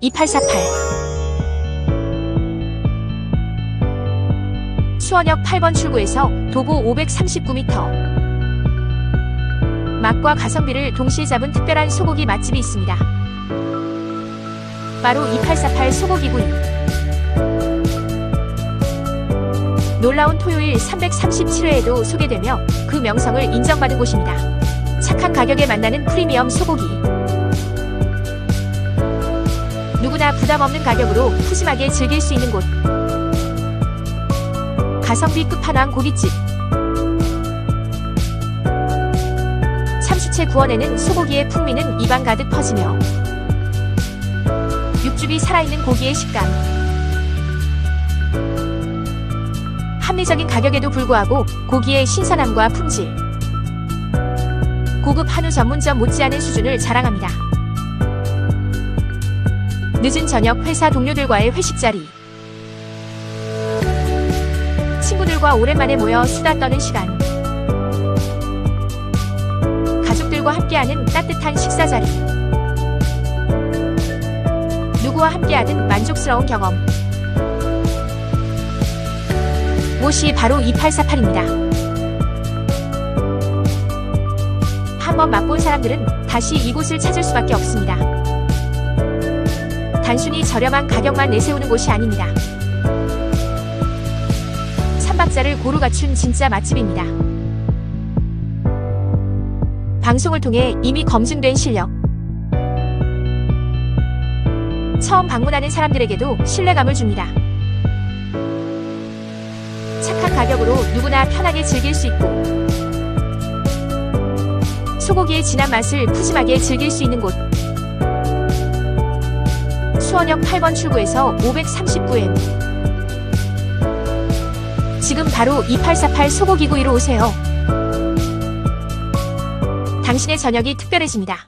2848 수원역 8번 출구에서 도보 539m 맛과 가성비를 동시에 잡은 특별한 소고기 맛집이 있습니다. 바로 2848 소고기구이. 놀라운 토요일 337회에도 소개되며 그 명성을 인정받은 곳입니다. 착한 가격에 만나는 프리미엄 소고기. 누구나 부담 없는 가격으로 푸짐하게 즐길 수 있는 곳. 가성비 끝판왕 고깃집. 참수채 구워내는 소고기의 풍미는 입안 가득 퍼지며 육즙이 살아있는 고기의 식감. 합리적인 가격에도 불구하고 고기의 신선함과 품질. 고급 한우 전문점 못지않은 수준을 자랑합니다. 늦은 저녁 회사 동료들과의 회식 자리. 친구들과 오랜만에 모여 수다 떠는 시간. 가족들과 함께하는 따뜻한 식사 자리. 누구와 함께하든 만족스러운 경험. 무엇이 바로 2848입니다. 한번 맛본 사람들은 다시 이곳을 찾을 수밖에 없습니다. 단순히 저렴한 가격만 내세우는 곳이 아닙니다. 삼박자를 고루 갖춘 진짜 맛집입니다. 방송을 통해 이미 검증된 실력. 처음 방문하는 사람들에게도 신뢰감을 줍니다. 착한 가격으로 누구나 편하게 즐길 수 있고, 소고기의 진한 맛을 푸짐하게 즐길 수 있는 곳. 수원역 8번 출구에서 539엔. 지금 바로 2848 소고기구이로 오세요. 당신의 저녁이 특별해집니다.